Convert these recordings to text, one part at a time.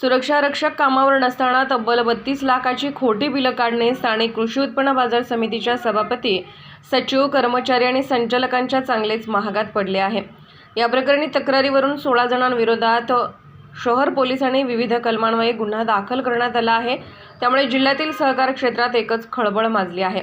सुरक्षारक्षक कामावर नसताना तब्बल बत्तीस लाखाची खोटी बिलं काढणे स्थानिक कृषी उत्पन्न बाजार समितीच्या सभापती सचिव कर्मचारी आणि संचालकांच्या चांगलेच महागात पडले आहे. या प्रकरणी तक्रारीवरून सोळा जणांविरोधात शहर पोलिसांनी विविध कलमांवये गुन्हा दाखल करण्यात आला आहे. त्यामुळे जिल्ह्यातील सहकार क्षेत्रात एकच खळबळ माजली आहे.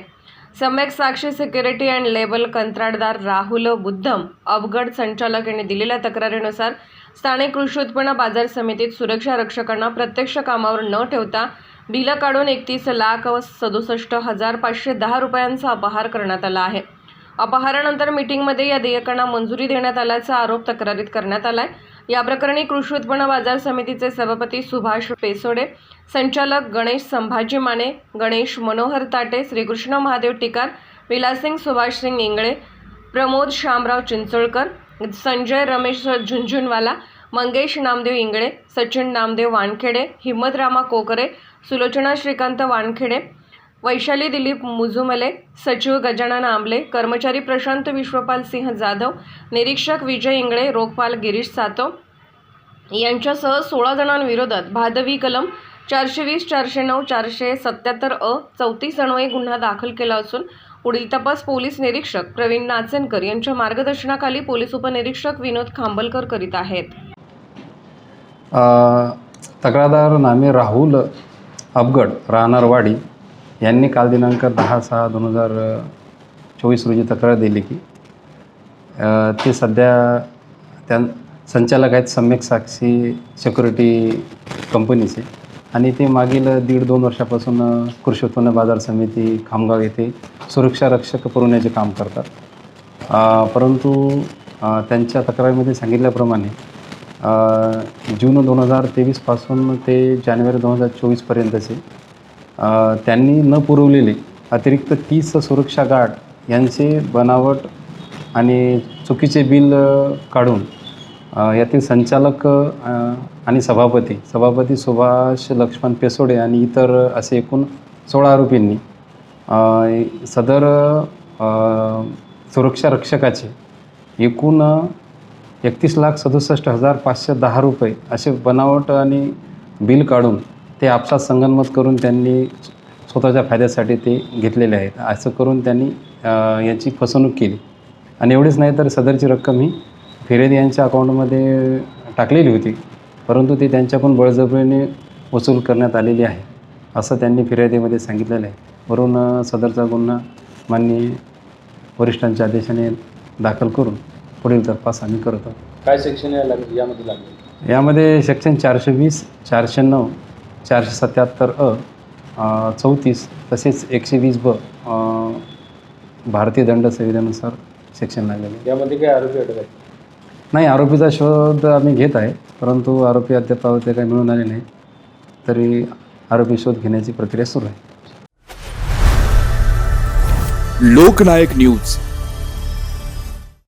सम्यक साक्षी सिक्युरिटी अँड लेबल कंत्राटदार राहुल बुद्धम अवघड संचालक यांनी दिलेल्या तक्रारीनुसार स्थानिक कृषी उत्पन्न बाजार समितीत सुरक्षा रक्षकांना प्रत्यक्ष कामावर न ठेवता बिलं काढून एकतीस लाख व सदुसष्ट हजार पाचशे दहा रुपयांचा अपहार करण्यात आला आहे. अपहारानंतर मीटिंगमध्ये या देयकांना मंजुरी देण्यात आल्याचा आरोप तक्रारीत करण्यात आला आहे या प्रकरणी कृषी उत्पन्न बाजार समितीचे सभापती सुभाष पेसोडे संचालक गणेश संभाजी माने गणेश मनोहर ताटे श्रीकृष्ण महादेव टिकार विलासिंग सुभाषसिंग इंगळे प्रमोद शामराव चिंचोळकर संजय रमेश झुंझुनवाला मंगेश नामदेव इंगळे सचिन नामदेव वानखेडे हिम्मतरामा कोकरे सुलोचना श्रीकांत वानखेडे वैशाली दिलीप मुजुमले सचिव गजानन आंबले कर्मचारी प्रशांत विश्वपाल सिंह जाधव निरीक्षक विजय इंगळे रोगपाल गिरीश सातव यांच्यासह सोळा जणांविरोधात भादवी कलम चारशे वीस चारशे नऊ चारशे सत्याहत्तर अ चौतीस अन्वये गुन्हा दाखल केला असून पुढील तपास पोलीस निरीक्षक प्रवीण नाचनकर यांच्या मार्गदर्शनाखाली पोलीस उपनिरीक्षक विनोद खांबलकर करीत आहेत. तक्रारदार नामे राहुल अबगड राहणारवाडी यांनी काल दिनांक दहा सहा दोन हजार चोवीस रोजी तक्रार दिली की ते सध्या त्या संचालक आहेत सम्यक साक्षी सिक्युरिटी कंपनीचे आणि ते मागील दीड दोन वर्षापासून कृषी उत्पन्न बाजार समिती खामगाव येथे सुरक्षा रक्षक पुरवण्याचे काम करतात. परंतु त्यांच्या तक्रारीमध्ये सांगितल्याप्रमाणे जून दोन हजार तेवीसपासून ते जानेवारी दोन हजार चोवीसपर्यंतचे त्यांनी न पुरवलेले अतिरिक्त तीस सुरक्षा गार्ड यांचे बनावट आणि चुकीचे बिल काढून यातील संचालक आणि सभापती सभापती सुभाष लक्ष्मण पेसोडे आणि इतर असे एकूण सोळा आरोपींनी सदर सुरक्षा रक्षकाचे एकूण एकतीस लाख सदुसष्ट हजार पाचशे दहा रुपये असे बनावट आणि बिल काढून ते आपसात संगनमत करून त्यांनी स्वतःच्या फायद्यासाठी ते घेतलेले आहेत. असं करून त्यांनी याची फसवणूक केली. आणि एवढेच नाही तर सदरची रक्कम ही फिर्यादी यांच्या अकाउंटमध्ये टाकलेली होती. परंतु ते त्यांच्याकडून बळजबरीने वसूल करण्यात आलेली आहे असं त्यांनी फिर्यादीमध्ये सांगितलेलं आहे. वरून सदरचा गुन्हा माननीय वरिष्ठांच्या आदेशाने दाखल करून पुढील तपास आम्ही करत आहोत. काय सेक्शन यामध्ये लागले? यामध्ये सेक्शन चारशे वीस चारशे नऊ चारशे सत्याहत्तर अ चौतीस तसेच एकशे वीस ब भारतीय दंड संहितेनुसार सेक्शन लागलेले. यामध्ये काय आरोपी अटक आहेत नाही आरोपीचा शोध आम्ही घेत आहे परंतु आरोपी अद्याप ते काही मिळून आले नाही. तरी आरोपी शोध घेण्याची प्रक्रिया सुरू आहे. लोकनायक न्यूज.